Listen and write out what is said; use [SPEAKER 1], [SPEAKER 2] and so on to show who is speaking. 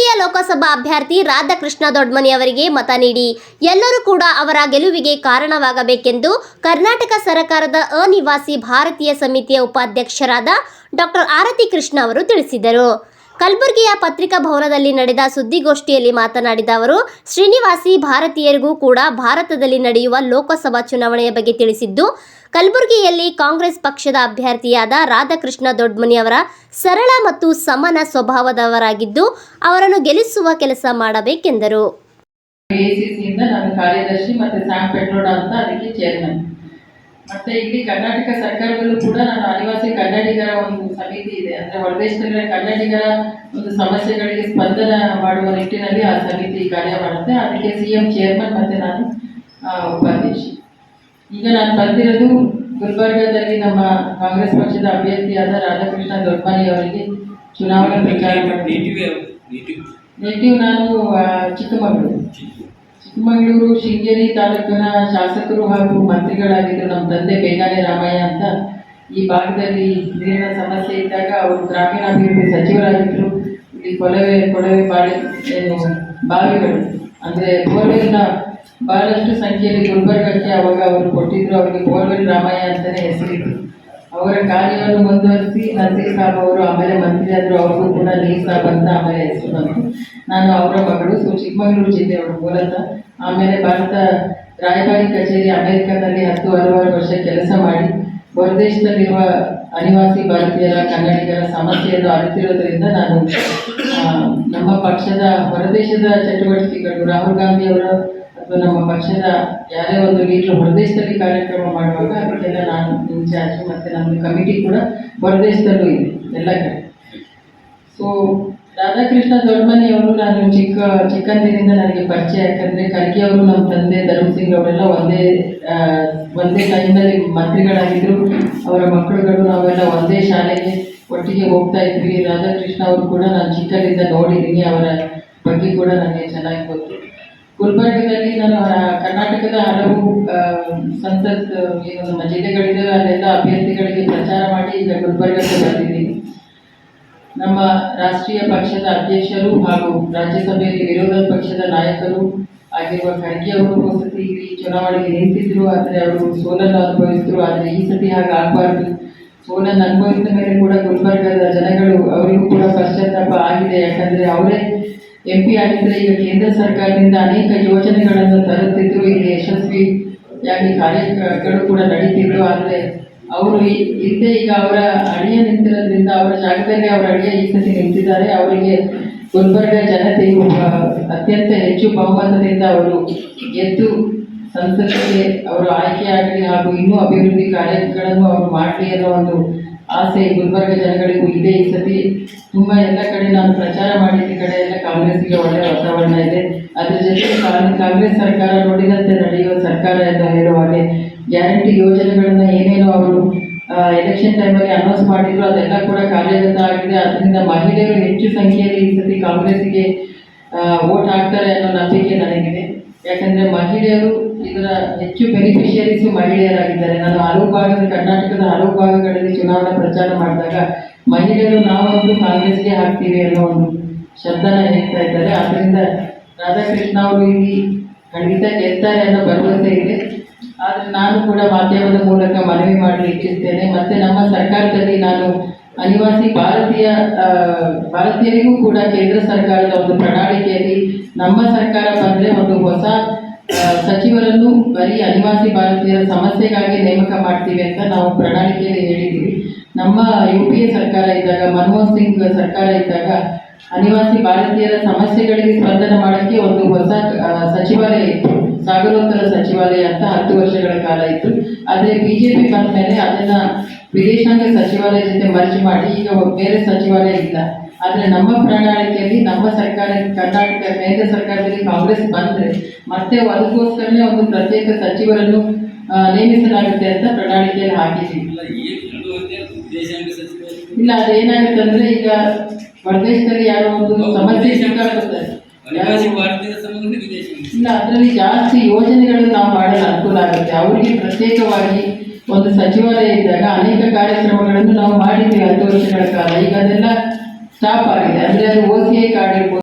[SPEAKER 1] ಕಲಬುರಗಿಯ ಲೋಕಸಭಾ ಅಭ್ಯರ್ಥಿ ರಾಧಾಕೃಷ್ಣ ದೊಡ್ಮನಿ ಅವರಿಗೆ ಮತ ನೀಡಿ. ಎಲ್ಲರೂ ಕೂಡ ಅವರ ಗೆಲುವಿಗೆ ಕಾರಣವಾಗಬೇಕೆಂದು ಕರ್ನಾಟಕ ಸರ್ಕಾರದ ಅನಿವಾಸಿ ಭಾರತೀಯ ಸಮಿತಿಯ ಉಪಾಧ್ಯಕ್ಷರಾದ ಡಾಕ್ಟರ್ ಆರತಿ ಕೃಷ್ಣ ಅವರು ತಿಳಿಸಿದರು. ಕಲಬುರಗಿಯ ಪತ್ರಿಕಾ ಭವನದಲ್ಲಿ ನಡೆದ ಸುದ್ದಿಗೋಷ್ಠಿಯಲ್ಲಿ ಮಾತನಾಡಿದ ಅವರು, ಶ್ರೀನಿವಾಸಿ ಭಾರತೀಯರಿಗೂ ಕೂಡ ಭಾರತದಲ್ಲಿ ನಡೆಯುವ ಲೋಕಸಭಾ ಚುನಾವಣೆಯ ಬಗ್ಗೆ ತಿಳಿಸಿದ್ದು, ಕಲಬುರಗಿಯಲ್ಲಿ ಕಾಂಗ್ರೆಸ್ ಪಕ್ಷದ ಅಭ್ಯರ್ಥಿಯಾದ ರಾಧಾಕೃಷ್ಣ ದೊಡ್ಮನಿ ಅವರ ಸರಳ ಮತ್ತು ಸಮನ ಸ್ವಭಾವದವರಾಗಿದ್ದು, ಅವರನ್ನು ಗೆಲ್ಲಿಸುವ ಕೆಲಸ ಮಾಡಬೇಕೆಂದರು.
[SPEAKER 2] ಕಾರ್ಯದರ್ಶಿ ಮತ್ತೆ ಸ್ಯಾಮ್ ಪೆಟ್ರೋಡ ಅಂತ ಅದಕ್ಕೆ ಚೇರ್ಮನ್ ಮತ್ತೆ ಇಲ್ಲಿ ಕರ್ನಾಟಕ ಸರ್ಕಾರದಲ್ಲೂ ಕೂಡ ನಾನು ಆದಿವಾಸಿ ಕನ್ನಡಿಗರ ಒಂದು ಸಮಿತಿ ಇದೆ. ಅಂದ್ರೆ ಹೊರದೇಶದಲ್ಲಿನ ಕನ್ನಡಿಗರ ಒಂದು ಸಮಸ್ಯೆಗಳಿಗೆ ಸ್ಪಂದನ ಮಾಡುವ ನಿಟ್ಟಿನಲ್ಲಿ ಆ ಸಮಿತಿ ಕಾರ್ಯ ಮಾಡುತ್ತೆ ಅದಕ್ಕೆ ಸಿ ಎಂ ಚೇರ್ಮನ್ ಮತ್ತೆ ನಾನು ಉಪಾಧ್ಯಕ್ಷಿ. ಈಗ ನಾನು ಬಂದಿರೋದು ಗುಲ್ಬರ್ಗಾದಲ್ಲಿ ನಮ್ಮ ಕಾಂಗ್ರೆಸ್ ಪಕ್ಷದ ಅಭ್ಯರ್ಥಿಯಾದ ರಾಧಾಕೃಷ್ಣ ದೊಡ್ಮನಿ ಅವರಿಗೆ ಚುನಾವಣಾ ಪ್ರಚಾರ ಮಾಡಿ
[SPEAKER 3] ನೇಟಿವ್
[SPEAKER 2] ನಾನು ಚಿಕ್ಕಮಗಳೂರು. ಚಿಕ್ಕಮಗಳೂರು, ಶೃಂಗೇರಿ ತಾಲೂಕಿನ ಶಾಸಕರು ಹಾಗೂ ಮಂತ್ರಿಗಳಾಗಿದ್ದರು ನಮ್ಮ ತಂದೆ ಬೇಗಾನೆ ರಾಮಯ್ಯ ಅಂತ ಈ ಭಾಗದಲ್ಲಿ ನೀರಿನ ಸಮಸ್ಯೆ ಇದ್ದಾಗ ಅವರು ಗ್ರಾಮೀಣಾಭಿವೃದ್ಧಿ ಸಚಿವರಾಗಿದ್ದರು ಇಲ್ಲಿ ಕೊಳವೆ ಕೊಳವೆ ಬಾಳೆ ಬಾವಿಗಳು, ಅಂದರೆ ಬೋರ್ವೆಲ್ನ ಬಹಳಷ್ಟು ಸಂಖ್ಯೆಯಲ್ಲಿ ಗುಲ್ಬರ್ಗಕ್ಕೆ ಅವಾಗ ಅವರು ಕೊಟ್ಟಿದ್ದರು ಅವರಿಗೆ ಬೋರ್ವೆಲ್ ರಾಮಯ್ಯ ಅಂತಲೇ ಹೆಸರಿತ್ತು ಅವರ ಕಾರ್ಯವನ್ನು ಮುಂದುವರಿಸಿ ನಸೀರ್ ಸಾಬ್ ಅವರು ಆಮೇಲೆ ಮಂತ್ರಿ ಆದರು, ಅವ್ರಿಗೂ ಕೂಡ ನೀರ್ ಸಾಬ್ ಅಂತ ಆಮೇಲೆ ಹೆಸರು ಬಂತು. ನಾನು ಅವರ ಮಗಳು ಸೊ ಚಿಕ್ಕಮಗಳೂರು ಜಿಲ್ಲೆಯವರು ಮೂಲತಃ. ಆಮೇಲೆ ಭಾರತ ರಾಯಭಾರಿ ಕಚೇರಿ ಅಮೆರಿಕಾದಲ್ಲಿ ಹತ್ತು, ಹಲವಾರು ವರ್ಷ ಕೆಲಸ ಮಾಡಿ, ಹೊರದೇಶದಲ್ಲಿರುವ ಅನಿವಾಸಿ ಭಾರತೀಯರ, ಕನ್ನಡಿಗರ ಸಮಸ್ಯೆಯನ್ನು ಅರಿತಿರೋದ್ರಿಂದ ನಾನು ನಮ್ಮ ಪಕ್ಷದ, ಹೊರದೇಶದ ಚಟುವಟಿಕೆಗಳು, ರಾಹುಲ್ ಗಾಂಧಿ ಅವರ ಅಥವಾ ನಮ್ಮ ಪಕ್ಷದ ಯಾರೇ ಒಂದು ಲೀಡರ್ ಹೊರದೇಶದಲ್ಲಿ ಕಾರ್ಯಕ್ರಮ ಮಾಡುವಾಗ ಅದಕ್ಕೆಲ್ಲ ನಾನು ಇನ್ಚಾರ್ಜ್ ಮತ್ತು ನಮ್ಮ ಕಮಿಟಿ ಕೂಡ ಹೊರದೇಶದಲ್ಲೂ ಇದೆ, ಎಲ್ಲ ಕಡೆ. ಸೊ ರಾಧಾಕೃಷ್ಣ ದೊಡ್ಡಮನೆಯವರು ನಾನು ಚಿಕ್ಕ, ಚಿಕ್ಕಂದಿನಿಂದ ನನಗೆ ಪರಿಚಯ, ಯಾಕಂದರೆ ಖರ್ಗೆ ಅವರು ನಮ್ಮ ತಂದೆ ಧರ್ಮ್ ಅವರೆಲ್ಲ ಒಂದೇ ಒಂದೇ ಟೈಮ್ನಲ್ಲಿ ಮಂತ್ರಿಗಳಾಗಿದ್ದರು ಅವರ ಮಕ್ಕಳುಗಳು ನಾವೆಲ್ಲ ಒಂದೇ ಶಾಲೆಗೆ ಒಟ್ಟಿಗೆ ಹೋಗ್ತಾ ಇದ್ವಿ. ರಾಧಾಕೃಷ್ಣ ಅವರು ಕೂಡ ನಾನು ಚಿಕ್ಕದಿಂದ ನೋಡಿದ್ದೀನಿ, ಅವರ ಬಗ್ಗೆ ಕೂಡ ನನಗೆ ಚೆನ್ನಾಗಿ ಗೊತ್ತು. ಗುಲ್ಬರ್ಗದಲ್ಲಿ ನಾನು ಕರ್ನಾಟಕದ ಹಲವು ಸಂಸತ್ ಏನು ನಮ್ಮ ಜಿಲ್ಲೆಗಳಿದೆ ಅಲ್ಲೆಲ್ಲ ಅಭ್ಯರ್ಥಿಗಳಿಗೆ ಪ್ರಚಾರ ಮಾಡಿ ಈಗ ಗುಲ್ಬರ್ಗಕ್ಕೆ ಬಂದಿದ್ದೀನಿ. ನಮ್ಮ ರಾಷ್ಟ್ರೀಯ ಪಕ್ಷದ ಅಧ್ಯಕ್ಷರು ಹಾಗೂ ರಾಜ್ಯಸಭೆಯಲ್ಲಿ ವಿರೋಧ ಪಕ್ಷದ ನಾಯಕರು ಆಗಿರುವ ಖರ್ಗೆ ಅವರು ವಸತಿ ಚುನಾವಣೆಗೆ ನಿಂತಿದ್ರು, ಆದರೆ ಅವರು ಸೋಲನ್ನು ಅನುಭವಿಸಿದ್ರು. ಆದರೆ ಈ ಸತಿ ಹಾಗೆ ಆಗಬಾರ್ದು. ಸೋಲನ್ನು ಅನುಭವಿಸಿದ ಮೇಲೆ ಕೂಡ ಗುಲ್ಬರ್ಗದ ಜನಗಳು, ಅವರಿಗೂ ಕೂಡ ಪಶ್ಚಾತ್ತಾಪ ಆಗಿದೆ. ಯಾಕಂದರೆ ಅವರೇ ಎಂ ಪಿ ಆಗಿದ್ದರೆ ಈಗ ಕೇಂದ್ರ ಸರ್ಕಾರದಿಂದ ಅನೇಕ ಯೋಜನೆಗಳನ್ನು ತರುತ್ತಿದ್ದರು ಇಲ್ಲಿ ಯಶಸ್ವಿಯಾಗಿ ಕಾರ್ಯಗಳು ಕೂಡ ನಡೀತಿದ್ರು. ಆದರೆ ಅವರು ಹಿಂದೆ ಈಗ ಅವರ ಅಳಿಯ ನಿಂತಿರೋದ್ರಿಂದ ಅವರ ಜಾಗದಲ್ಲಿ ಅವರ ಅಳಿಯ ಈ ನಿಂತಿದ್ದಾರೆ. ಅವರಿಗೆ ಗುಲ್ಬರ್ಗ ಜನತೆಯು ಅತ್ಯಂತ ಹೆಚ್ಚು ಬಹುಮತದಿಂದ ಅವರು ಗೆದ್ದು ಸಂಸತ್ತಿಗೆ ಅವರು ಆಯ್ಕೆಯಾಗಲಿ ಹಾಗೂ ಇನ್ನೂ ಅಭಿವೃದ್ಧಿ ಕಾರ್ಯಗಳನ್ನು ಅವರು ಮಾಡಲಿ ಅನ್ನೋ ಒಂದು ಆಸೆ ಗುಲ್ಬರ್ಗ ಜನಗಳಿಗೂ ಇದೆ. ಈ ಸತಿ ತುಂಬ ಎಲ್ಲ ಕಡೆ ನಾನು ಪ್ರಚಾರ ಮಾಡಿದ ಕಡೆ ಎಲ್ಲ ಕಾಂಗ್ರೆಸ್ಗೆ ಒಳ್ಳೆಯ ವಾತಾವರಣ ಇದೆ. ಅದ್ರ ಜೊತೆಗೆ ಕಾಂಗ್ರೆಸ್ ಸರ್ಕಾರ ನೋಡಿದಂತೆ ನಡೆಯುವ ಸರ್ಕಾರ ಎಂದು ಹೇಳುವ ಹಾಗೆ ಗ್ಯಾರಂಟಿ ಯೋಜನೆಗಳನ್ನು ಏನೇನೋ ಅವರು ಎಲೆಕ್ಷನ್ ಟೈಮಲ್ಲಿ ಅನೌನ್ಸ್ ಮಾಡಿದ್ರು. ಅದೆಲ್ಲ ಕೂಡ ಕಾರ್ಯಗತ ಆಗಿದೆ. ಅದರಿಂದ ಮಹಿಳೆಯರು ಹೆಚ್ಚು ಸಂಖ್ಯೆಯಲ್ಲಿ ಈ ಸತಿ ಕಾಂಗ್ರೆಸ್ಗೆ ವೋಟ್ ಹಾಕ್ತಾರೆ ಅನ್ನೋ ನಂಬಿಕೆ ನನಗಿದೆ. ಯಾಕಂದರೆ ಮಹಿಳೆಯರು ಇದರ ಹೆಚ್ಚು ಬೆನಿಫಿಷಿಯರೀಸ್ ಮಹಿಳೆಯರಾಗಿದ್ದಾರೆ. ನಾನು ಹಲವು ಭಾಗದ ಕರ್ನಾಟಕದ ಹಲವು ಭಾಗಗಳಲ್ಲಿ ಚುನಾವಣಾ ಪ್ರಚಾರ ಮಾಡಿದಾಗ ಮಹಿಳೆಯರು ನಾವೊಂದು ಕಾಂಗ್ರೆಸ್ಗೆ ಹಾಕ್ತೀವಿ ಅನ್ನೋ ಒಂದು ಶಬ್ದನ ಹೇಳ್ತಾ ಇದ್ದಾರೆ. ಆದ್ದರಿಂದ ರಾಧಾಕೃಷ್ಣ ಅವರು ಇಲ್ಲಿ ಖಂಡಿತ ಗೆಲ್ತಾರೆ ಅನ್ನೋ ಭರವಸೆ ಇದೆ. ಆದರೆ ನಾನು ಕೂಡ ಮಾಧ್ಯಮದ ಮೂಲಕ ಮನವಿ ಮಾಡಲು ಇಚ್ಛಿಸ್ತೇನೆ. ಮತ್ತು ನಮ್ಮ ಸರ್ಕಾರದಲ್ಲಿ ನಾನು ಅನಿವಾಸಿ ಭಾರತೀಯ ಭಾರತೀಯರಿಗೂ ಕೂಡ ಕೇಂದ್ರ ಸರ್ಕಾರದ ಒಂದು ಪ್ರಣಾಳಿಕೆಯಲ್ಲಿ ನಮ್ಮ ಸರ್ಕಾರ ಬಂದರೆ ಒಂದು ಹೊಸ ಸಚಿವರನ್ನು ಬರೀ ಅನಿವಾಸಿ ಭಾರತೀಯರ ಸಮಸ್ಯೆಗಾಗಿ ನೇಮಕ ಮಾಡ್ತೀವಿ ಅಂತ ನಾವು ಪ್ರಣಾಳಿಕೆಯಲ್ಲಿ ಹೇಳಿದ್ದೀವಿ. ನಮ್ಮ ಯು ಪಿ ಎ ಸರ್ಕಾರ ಇದ್ದಾಗ, ಮನಮೋಹನ್ ಸಿಂಗ್ ಸರ್ಕಾರ ಇದ್ದಾಗ ಅನಿವಾಸಿ ಭಾರತೀಯರ ಸಮಸ್ಯೆಗಳಿಗೆ ಸ್ಪಂದನೆ ಮಾಡೋಕ್ಕೆ ಒಂದು ಹೊಸ ಸಚಿವಾಲಯ ಇತ್ತು. ಸಾಗರೋತ್ತರ ಸಚಿವಾಲಯ ಅಂತ ಹತ್ತು ವರ್ಷಗಳ ಕಾಲ ಇತ್ತು. ಆದರೆ ಬಿ ಜೆ ಪಿ ಬಂದ ಮೇಲೆ ಅದನ್ನು ವಿದೇಶಾಂಗ ಸಚಿವಾಲಯ ಜೊತೆ ಮರ್ಜ್ ಮಾಡಿ, ಈಗ ಬೇರೆ ಸಚಿವಾಲಯ ಇಲ್ಲ. ಆದರೆ ನಮ್ಮ ಪ್ರಣಾಳಿಕೆಯಲ್ಲಿ ನಮ್ಮ ಸರ್ಕಾರ ಕರ್ನಾಟಕ ಕೇಂದ್ರ ಸರ್ಕಾರದಲ್ಲಿ ಕಾಂಗ್ರೆಸ್ ಬಂದರೆ ಮತ್ತೆ ಅದಕ್ಕೋಸ್ಕರನೇ ಒಂದು ಪ್ರತ್ಯೇಕ ಸಚಿವರನ್ನು ನೇಮಿಸಲಾಗುತ್ತೆ ಅಂತ ಪ್ರಣಾಳಿಕೆಯಲ್ಲಿ ಹಾಕಿದ್ದೀವಿ.
[SPEAKER 3] ಇಲ್ಲ
[SPEAKER 2] ಅದೇನಾಗುತ್ತೆ ಅಂದ್ರೆ ಈಗ ಹೊರದೇಶದಲ್ಲಿ ಯಾರೋ ಒಂದು ಸಮಸ್ಯೆ ಸಿಕ್ಕಾಗುತ್ತೆ ಇಲ್ಲ ಅದರಲ್ಲಿ ಜಾಸ್ತಿ ಯೋಜನೆಗಳು ನಾವು ಮಾಡಲು ಅನುಕೂಲ ಆಗುತ್ತೆ. ಅವರಿಗೆ ಪ್ರತ್ಯೇಕವಾಗಿ ಒಂದು ಸಚಿವಾಲಯ ಇದ್ದಾಗ ಅನೇಕ ಕಾರ್ಯಕ್ರಮಗಳನ್ನು ನಾವು ಮಾಡಿದ್ದೀವಿ ಹತ್ತು ವರ್ಷಗಳ ಕಾಲ. ಈಗ ಅದೆಲ್ಲ ಸ್ಟಾಪ್ ಆಗಿದೆ ಅಂದರೆ ಅದು ಓ ಸಿ ಐ ಕಾರ್ಡ್ ಇರ್ಬೋದು